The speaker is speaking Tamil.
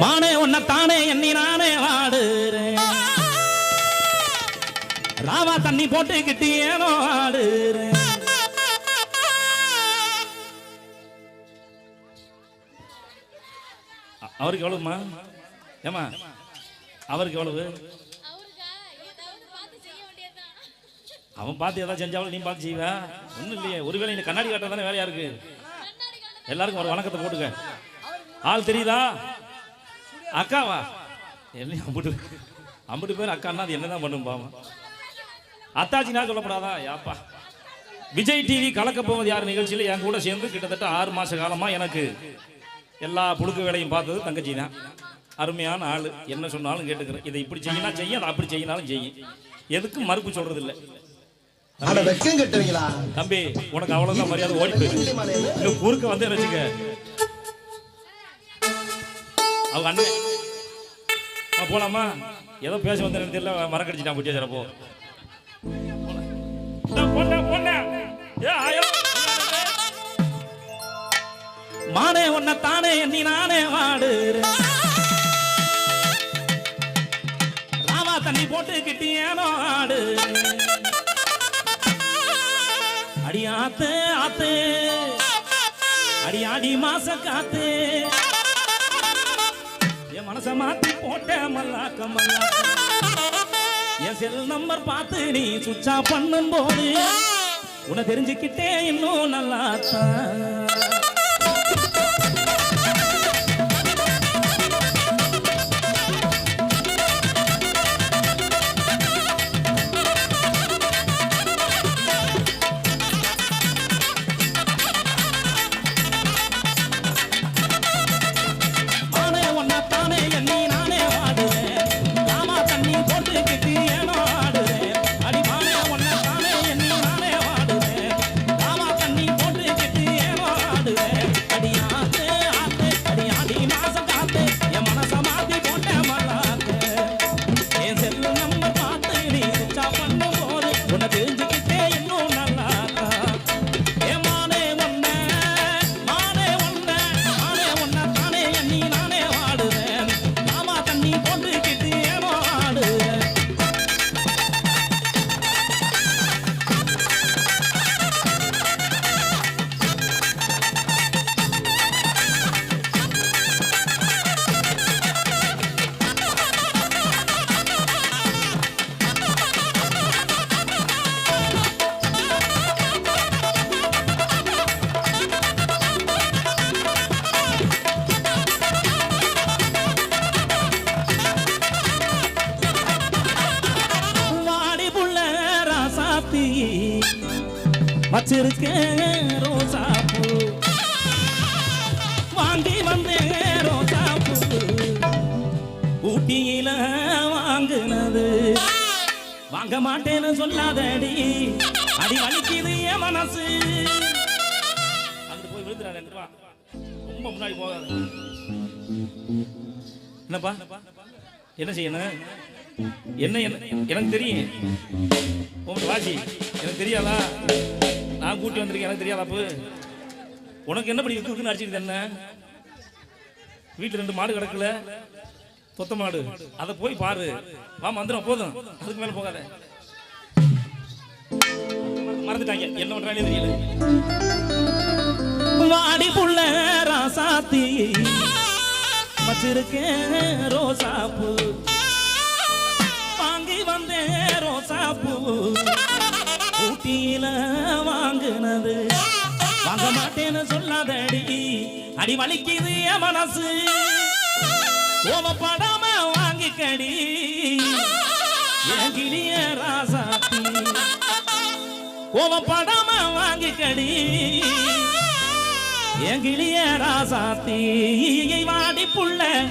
மானே உன்னை தானே எண்ணி நானே வாடுறேன் ராவா தண்ணி போட்டுக்கிட்டு ஏனோ ஆடுறேன் அவருக்கு எவ்வளவுமா? ஏமா அவருக்கு எவ்வளவு? அவன் பார்த்து ஏதாவது செஞ்சாலும் நீ பார்த்து செய்வ. ஒன்றும் இல்லையே. ஒருவேளை இந்த கண்ணாடி காட்ட தானே வேலையா இருக்கு? எல்லாருக்கும் ஒரு வணக்கத்தை போட்டுக்க. ஆள் தெரியுதா? அக்காவா? என்ன அம்புட்டு அம்புட்டு பேர் அக்கான்னா அது என்னதான் பண்ணும் பாவம். அத்தாச்சி நான் சொல்லப்படாதா? யாப்பா. விஜய் டிவி கலக்க போவது யார் நிகழ்ச்சியில்? என் கூட சேர்ந்து கிட்டத்தட்ட ஆறு மாச காலமா எனக்கு எல்லா புழுக்க வேலையும் பார்த்தது தங்கச்சி தான் அருமையான ஆள். என்ன சொன்னாலும் கேட்டுக்கிறேன். இதை இப்படி செய்யினா செய்யும் அதை அப்படி செய்யினாலும் செய்யும். எதுக்கும் மறுப்பு சொல்றது இல்லை தம்பி உனக்கு அவ்வளவுதான் மரியாதை ஓடி போயிரு இன்னும் குறுக்க வந்து வச்சுக்க? அவங்க அண்ணன். போலாமா? ஏதோ பேச வந்த தெரியல மறக்கடிச்சிட்டான் குட்டியா சிறப்போ. ஏ ஆயோ. மானே உன்னை தானே எண்ணி நானே வாடுறேன். ராமா தண்ணி போட்டு கிட்டியானோ ஆடு அடி ஆத்து ஆத்து. அடி ஆடி மாச காத்து. கமலா கமலா. என் செல் நம்பர் பார்த்து நீ சுவிட்சா பண்ணும் போது உன்னை தெரிஞ்சுக்கிட்டே இன்னும் நல்லா நானே வச்சிருக்கேன் ரோசாப்பூ வாங்கி வந்தேன் ரோசாப்பூ ஊட்டியில வாங்குனது வாங்க மாட்டேன்னு சொல்லாதடி அடி வலிக்குது என் மனசு அங்கிட்டு போய் விழுந்துடாத வா ரொம்ப முன்னாடி போகாத என்னப்பா? என்ன செய்யணும்? என்ன என்ன எனக்கு தெரியும். உங்க வாசி எனக்கு தெரியாதா? நான் கூட்டி வந்திருக்கேன் எனக்கு தெரியாதா அப்போ? உனக்கு என்ன படி இருக்கு இருக்குன்னு என்ன? வீட்டில் ரெண்டு மாடு கிடக்கல. தொத்த மாடு. அதை போய் பாரு. வா மந்திரம் போதும். அதுக்கு மேலே போகாத. மறந்துட்டாங்க. என்ன பண்றாங்க தெரியல. வாடி புள்ள ராசாத்தி. வச்சிருக்கேன் ரோசாப்பு. வந்தேன் ரோசாப்பூ ஊட்டியில வாங்குனது. வாங்க மாட்டேன்னு சொல்லாதடி. அடி வலிக்குது என் மனசு. கோவப்படாம வாங்கிக்கடி. என் கிளிய ராசாத்தி. கோவப்படாம வாங்கிக்கடி. என் கிளிய ராசாத்தி. வாடி புள்ள